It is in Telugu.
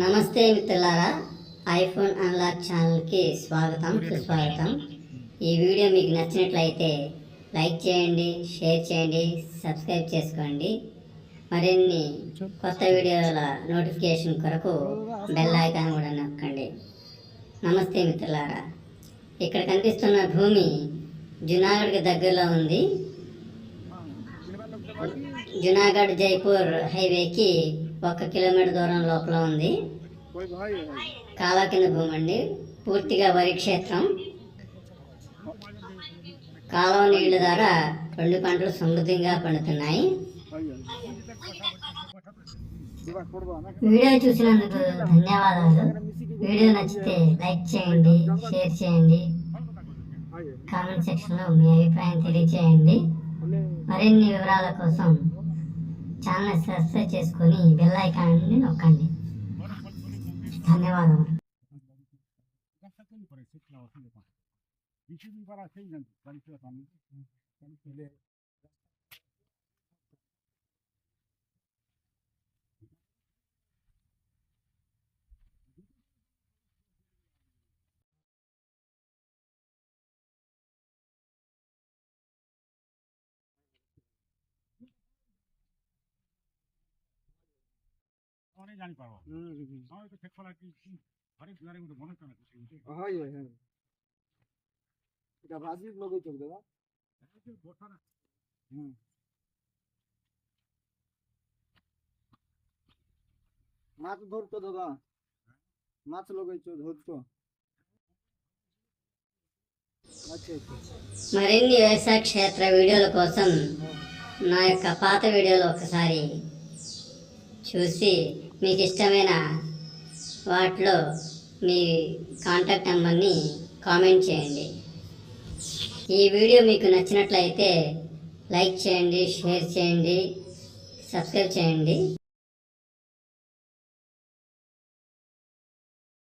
నమస్తే మిత్రులారా ఐఫోన్ అన్లాక్ ఛానల్కి స్వాగతం సుస్వాగతం. ఈ వీడియో మీకు నచ్చినట్లయితే లైక్ చేయండి షేర్ చేయండి సబ్స్క్రైబ్ చేసుకోండి. మరిన్ని కొత్త వీడియోల నోటిఫికేషన్ కొరకు బెల్ ఐకాన్ కూడా నొక్కండి. నమస్తే మిత్రులారా ఇక్కడ కనిపిస్తున్న భూమి జునాగఢ్కి దగ్గరలో ఉంది. జునాగఢ్ జైపూర్ హైవేకి ఒక కిలోమీటర్ దూరం లోపల ఉంది. కాలా కింద భూమి అండి పూర్తిగా వరి క్షేత్రం కాలువ నీళ్ళ ద్వారా రెండు పంటలు సమృద్ధిగా పండుతున్నాయి. వీడియో చూసినందుకు ధన్యవాదాలు. వీడియో నచ్చితే లైక్ చేయండి షేర్ చేయండి. కామెంట్ సెక్షన్లో మీ అభిప్రాయం తెలియచేయండి. మరిన్ని వివరాల కోసం ఛానల్ సబ్స్క్రైబ్ చేసుకొని బెల్ ఐకాన్ని నొక్కండి. ధన్యవాదములు. অনেক জানি পারো আমার তো ঠিক করা কি আরে দুয়ারে মধ্যে মনে করে হয় হয় হয় এটা ভাজি লগে চোখ দাদা বসা না হুম মাছ ধরতো দাদা মাছ লগাইছো ধরতো আচ্ছা আচ্ছা మరిన్ని వ్యవసాయ క్షేత్ర వీడియోల కోసం నా యొక్క పాత వీడియోలు ఒకసారి చూసి మీకు ఇష్టమైన వాటిలో మీ కాంటాక్ట్ నెంబర్ని కామెంట్ చేయండి. ఈ వీడియో మీకు నచ్చినట్లయితే లైక్ చేయండి షేర్ చేయండి సబ్స్క్రైబ్ చేయండి.